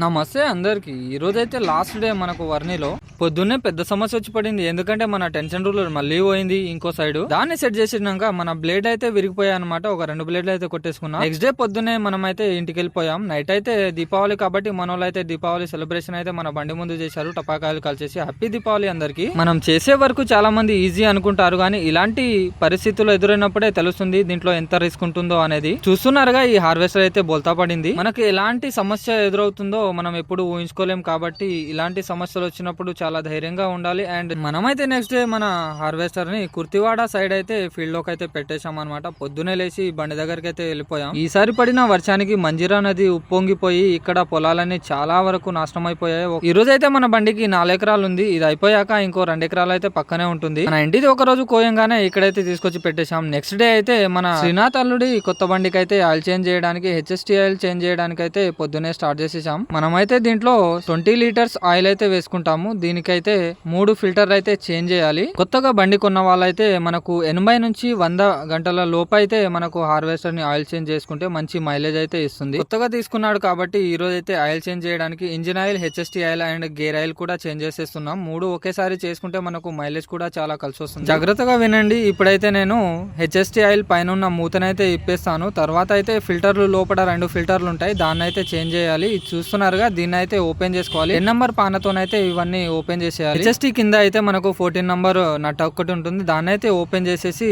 నమస్తే అందరికీ. ఈరోజైతే లాస్ట్ డే మనకు వర్ణిలో పొద్దున్నే పెద్ద సమస్య వచ్చి పడింది. ఎందుకంటే మన టెన్షన్ రూలర్ మళ్ళీ పోయింది ఇంకో సైడ్ దాన్ని సెట్ చేసినాక మన బ్లేడ్ అయితే విరిగిపోయా అనమాట ఒక రెండు బ్లేడ్లు అయితే కొట్టేసుకున్నాం. నెక్స్ట్ డే పొద్దున్నే మనం అయితే ఇంటికి వెళ్ళిపోయాం నైట్ అయితే దీపావళి కాబట్టి మన వాళ్ళు అయితే దీపావళి సెలబ్రేషన్ అయితే మన బండి ముందు చేశారు. టపాకాయలు కాల్చేసి హ్యాపీ దీపావళి అందరికి. మనం చేసే వరకు చాలా మంది ఈజీ అనుకుంటారు కానీ ఇలాంటి పరిస్థితులు ఎదురైనప్పుడే తెలుస్తుంది దీంట్లో ఎంత రిస్క్ ఉంటుందో అనేది. చూస్తున్నారుగా ఈ హార్వెస్టర్ అయితే బోల్తా పడింది. మనకి ఎలాంటి సమస్య ఎదురవుతుందో మనం ఎప్పుడు ఊహించుకోలేం కాబట్టి ఇలాంటి సమస్యలు వచ్చినప్పుడు చాలా చాలా ధైర్యంగా ఉండాలి. అండ్ మనమైతే నెక్స్ట్ డే మన హార్వెస్టర్ని కుర్తివాడ సైడ్ అయితే ఫీల్డ్లోకి అయితే పెట్టేశాం అనమాట పొద్దునే లేచి బండి దగ్గరికి అయితే వెళ్ళిపోయాం. ఈసారి పడిన వర్షానికి మంజిరా నది ఉప్పొంగిపోయి ఇక్కడ పొలాలన్నీ చాలా వరకు నాశనం అయిపోయాయి ఈ రోజు అయితే మన బండికి నాలుగు ఎకరాలు ఉంది. ఇది అయిపోయాక ఇంకో రెండు ఎకరాలు అయితే పక్కనే ఉంటుంది. మన ఇంటిది ఒక రోజు కోయంగానే ఇక్కడైతే తీసుకొచ్చి పెట్టేశాం. నెక్స్ట్ డే అయితే మన శ్రీనాథ్ అల్లుడి కొత్త బండికి అయితే ఆయిల్ చేంజ్ చేయడానికి హెచ్ఎస్టీ ఆయిల్ చేంజ్ చేయడానికి అయితే పొద్దునే స్టార్ట్ చేసేసాం మనమైతే దీంట్లో ట్వంటీ లీటర్స్ ఆయిల్ అయితే వేసుకుంటాము. దీని దీనికైతే మూడు ఫిల్టర్ అయితే చేంజ్ చేయాలి. కొత్తగా బండి కొన్న వాళ్ళైతే మనకు ఎనభై నుంచి వంద గంటల లోపు అయితే మనకు హార్వెస్టర్ని ఆయిల్ చేంజ్ చేసుకుంటే మంచి మైలేజ్ అయితే ఇస్తుంది. కొత్తగా తీసుకున్నాడు కాబట్టి ఈ రోజు అయితే ఆయిల్ చేంజ్ చేయడానికి engine oil HST oil and gear oil కూడా చేంజ్ చేసేస్తున్నాం. మూడు ఒకేసారి చేసుకుంటే మనకు మైలేజ్ కూడా చాలా కలిసి వస్తుంది. జాగ్రత్తగా వినండి. ఇప్పుడైతే నేను హెచ్ఎస్టీ ఆయిల్ పైన ఉన్న మూతనైతే ఇప్పేస్తాను. తర్వాత అయితే ఫిల్టర్లు లోపల రెండు ఫిల్టర్లు ఉంటాయి. దాన్ని అయితే చేంజ్ చేయాలి. చూస్తున్నారుగా దీన్ని అయితే ఓపెన్ చేసుకోవాలి. ఎన్ నంబర్ పానతోనైతే ఇవన్నీ ఓపెన్ ఓపెన్ చేసేయాలి. హెచ్ఎస్టీ కింద అయితే మనకు ఫోర్టీన్ నెంబర్ నట్ ఒకటి ఉంటుంది. దాన్ని అయితే ఓపెన్ చేసేసి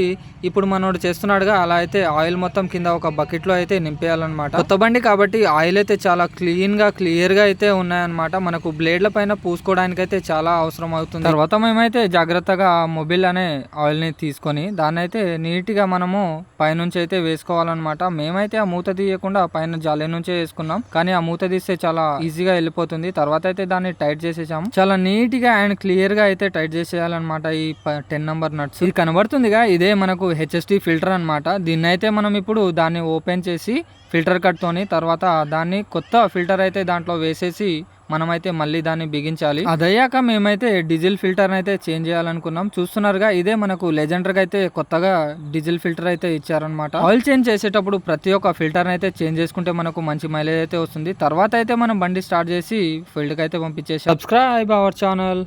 ఇప్పుడు మనోడు చేస్తున్నాడుగా అలా అయితే ఆయిల్ మొత్తం కింద ఒక బకెట్లో అయితే నింపేయాలన్నమాట. కొత్త బండి కాబట్టి ఆయిల్ అయితే చాలా క్లీన్గా క్లియర్గా అయితే ఉన్నాయన్నమాట. మనకు బ్లేడ్ల పైన పూసుకోవడానికి అయితే చాలా అవసరం అవుతుంది. తర్వాత మేమైతే జాగ్రత్తగా మొబైల్ అనే ఆయిల్ని తీసుకొని దాన్ని అయితే నీట్గా మనము పైనుంచి అయితే వేసుకోవాలన్నమాట. మేమైతే ఆ మూత తీయకుండా పైన జాలి నుంచే వేసుకున్నాం. కానీ ఆ మూత తీస్తే చాలా ఈజీగా వెళ్ళిపోతుంది. తర్వాత అయితే దాన్ని టైట్ చేసేసాము. చాలా నీట్ నీట్గా అండ్ క్లియర్గా అయితే టైట్ చేసేయాలన్నమాట ఈ టెన్ నెంబర్ నట్స్. ఇది కనబడుతుందిగా ఇదే మనకు హెచ్ఎస్టీ ఫిల్టర్ అన్నమాట. దీన్ని అయితే మనం ఇప్పుడు దాన్ని ఓపెన్ చేసి ఫిల్టర్ కట్తోని తర్వాత దాన్ని కొత్త ఫిల్టర్ అయితే దాంట్లో వేసేసి మనమైతే మళ్ళీ దాన్ని బిగించాలి. అదయ్యాక మేమైతే డీజిల్ ఫిల్టర్ అయితే చేంజ్ చేయాలనుకున్నాం. చూస్తున్నారుగా ఇదే మనకు లెజెండర్గా అయితే కొత్తగా డీజిల్ ఫిల్టర్ అయితే ఇచ్చారనమాట ఆయిల్ చేంజ్ చేసేటప్పుడు ప్రతి ఒక్క ఫిల్టర్ అయితే చేంజ్ చేసుకుంటే మనకు మంచి మైలేజ్ అయితే వస్తుంది. తర్వాత అయితే మనం బండి స్టార్ట్ చేసి ఫీల్డ్కి అయితే పంపించేసి సబ్స్క్రైబ్ అవర్ ఛానల్.